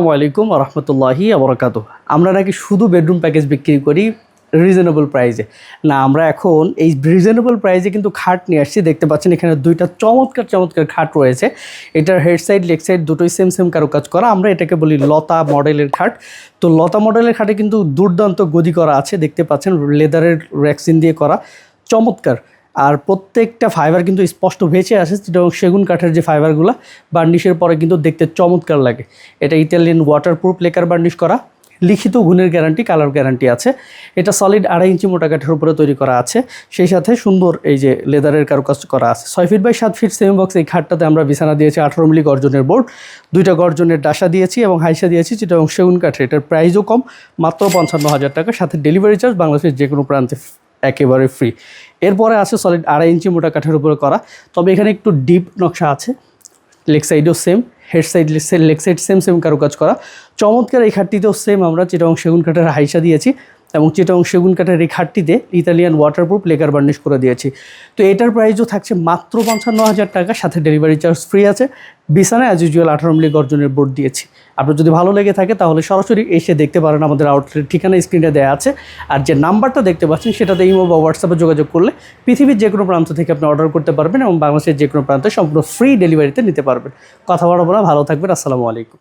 আসসালামু আলাইকুম রহমতুল্লাহি আবরকাত আমরা নাকি শুধু বেডরুম প্যাকেজ বিক্রি করি রিজনেবল প্রাইসে না, আমরা এখন এই রিজনেবল প্রাইসে কিন্তু খাট নিয়ে আসছি। দেখতে পাচ্ছেন এখানে দুইটা চমৎকার চমৎকার খাট রয়েছে। এটার হেড সাইড লেগ সাইড দুটোই সেম সেম কারুকাজ করা। আমরা এটাকে বলি লতা মডেলের খাট। তো লতা মডেলের খাটে কিন্তু দুর্দান্ত গদি করা আছে। দেখতে পাচ্ছেন লেদারের র্যাক্সিন দিয়ে করা। চমৎকার। আর প্রত্যেকটা ফাইবার কিন্তু স্পষ্ট ভেসে আসে, যেটা সেগুন কাঠের যে ফাইবারগুলো বার্নিশের পরে কিন্তু দেখতে চমৎকার লাগে। এটা ইতালিয়ান ওয়াটারপ্রুফ লেকার বার্নিশ করা, লিখিত গুণের গ্যারান্টি কালার গ্যারান্টি আছে। এটা সলিড আড়াই ইঞ্চি মোটা কাঠের উপরে তৈরি করা আছে। সেই সাথে সুন্দর এই যে লেদারের কারুকাজ করা আছে। ছয় ফিট বাই সাত ফিট সেম বক্স এই খাটটাতে আমরা বিছানা দিয়েছি আঠারো মিলি গর্জনের বোর্ড দুইটা গর্জনের ডাসা দিয়েছি এবং হাইসা দিয়েছি, যেটা সেগুন কাঠের। এটার প্রাইসও কম, মাত্র পঞ্চান্ন হাজার টাকা। সাথে ডেলিভারি চার্জ বাংলাদেশের যে কোনো প্রান্তে একেবারে ফ্রি এরপরে আছে সলিড আড়াই ইঞ্চি মোটা কাঠের উপরে করা। তবে এখানে একটু ডিপ নকশা আছে। লেগ সাইডেও same head side leg side same same কারুকাজ করা। চমৎকার এই খাটটিতেও সেম আমরা চিটাং সেগুন কাঠের হাইসা দিয়েছি। এবং চিটাং সেগুন কাঠের এই খাটটিতে ইতালিয়ান ওয়াটারপ্রুফ লেকার বার্নিশ করে দিয়েছি। তো এটার প্রাইসও থাকছে মাত্র পঞ্চান্ন হাজার টাকা, সাথে ডেলিভারি চার্জ ফ্রি আছে। বিছানায় অ্যাজ ইউজুয়াল আঠারো মিলি গর্জনের বোর্ড দিয়েছি। আপনার যদি ভালো লেগে থাকে তাহলে সরাসরি এসে দেখতে পারেন, আমাদের আউটলেট ঠিকানা স্ক্রিনে দেওয়া আছে। আর যে নাম্বারটা দেখতে পাচ্ছেন সেটাতে ইমো বা হোয়াটসঅ্যাপে যোগাযোগ করলে পৃথিবীর যে কোনো প্রান্ত থেকে আপনি অর্ডার করতে পারবেন এবং বাংলাদেশের যে কোনো প্রান্তে সম্পূর্ণ ফ্রি ডেলিভারিতে নিতে পারবেন। কথা বলা বলা ভালো থাকবেন, আসসালামু আলাইকুম।